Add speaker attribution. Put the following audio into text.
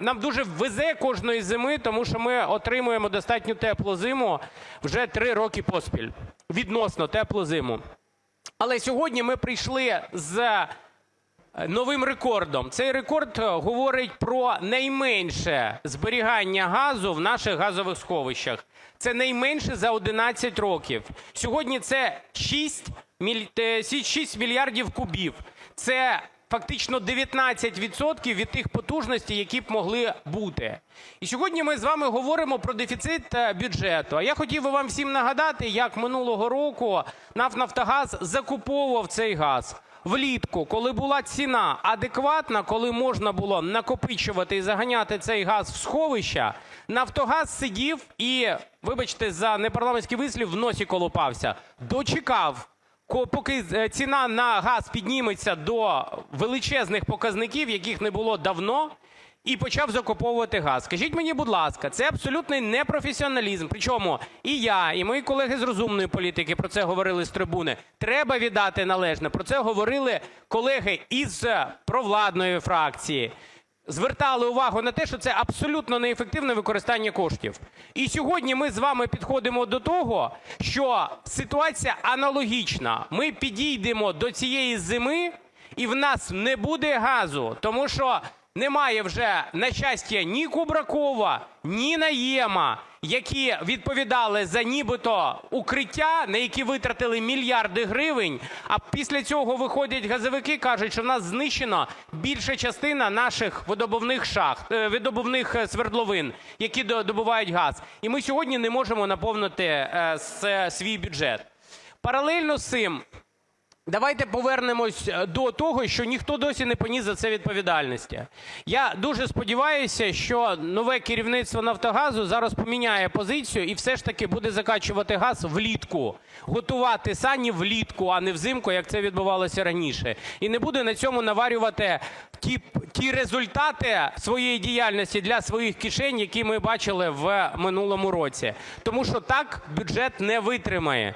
Speaker 1: нам дуже везе кожної зими, тому що ми отримуємо достатньо теплу зиму вже три роки поспіль, відносно теплу зиму. Але сьогодні ми прийшли з новим рекордом. Цей рекорд е, говорить про найменше зберігання газу в наших газових сховищах. Це найменше за 11 років. Сьогодні це 6, міль... е, 6 мільярдів кубів. Це фактично 19% від тих потужностей, які б могли бути. І сьогодні ми з вами говоримо про дефіцит е, бюджету. А я хотів би вам всім нагадати, як минулого року НАФ «Нафтогаз» закуповував цей газ влітку, коли була ціна адекватна, коли можна було накопичувати і заганяти цей газ в сховища, Нафтогаз сидів і, вибачте за непарламентський вислів, в носі колупався. Дочекав, поки е, ціна на газ підніметься до величезних показників, яких не було давно, і почав закуповувати газ. Скажіть мені, будь ласка, це абсолютний непрофесіоналізм. Причому і я, і мої колеги з розумної політики про це говорили з трибуни. Треба віддати належне. Про це говорили колеги із провладної фракції. Звертали увагу на те, що це абсолютно неефективне використання коштів. І сьогодні ми з вами підходимо до того, що ситуація аналогічна. Ми підійдемо до цієї зими, і в нас не буде газу, тому що немає вже, на щастя, ні Кубракова, ні Наєма, які відповідали за нібито укриття, на які витратили мільярди гривень. А після цього виходять газовики, кажуть, що в нас знищено більша частина наших видобувних шахт, е, видобувних е, свердловин, які добувають газ. І ми сьогодні не можемо наповнити е, свій бюджет. Паралельно з цим Давайте повернемось е, до того, що ніхто досі не поніс за це відповідальності. Я дуже сподіваюся, що нове керівництво Нафтогазу зараз поміняє позицію і все ж таки буде закачувати газ влітку, готувати сані влітку, а не взимку, як це відбувалося раніше. І не буде на цьому наварювати ті, ті результати своєї діяльності для своїх кишень, які ми бачили в минулому році. Тому що так бюджет не витримає.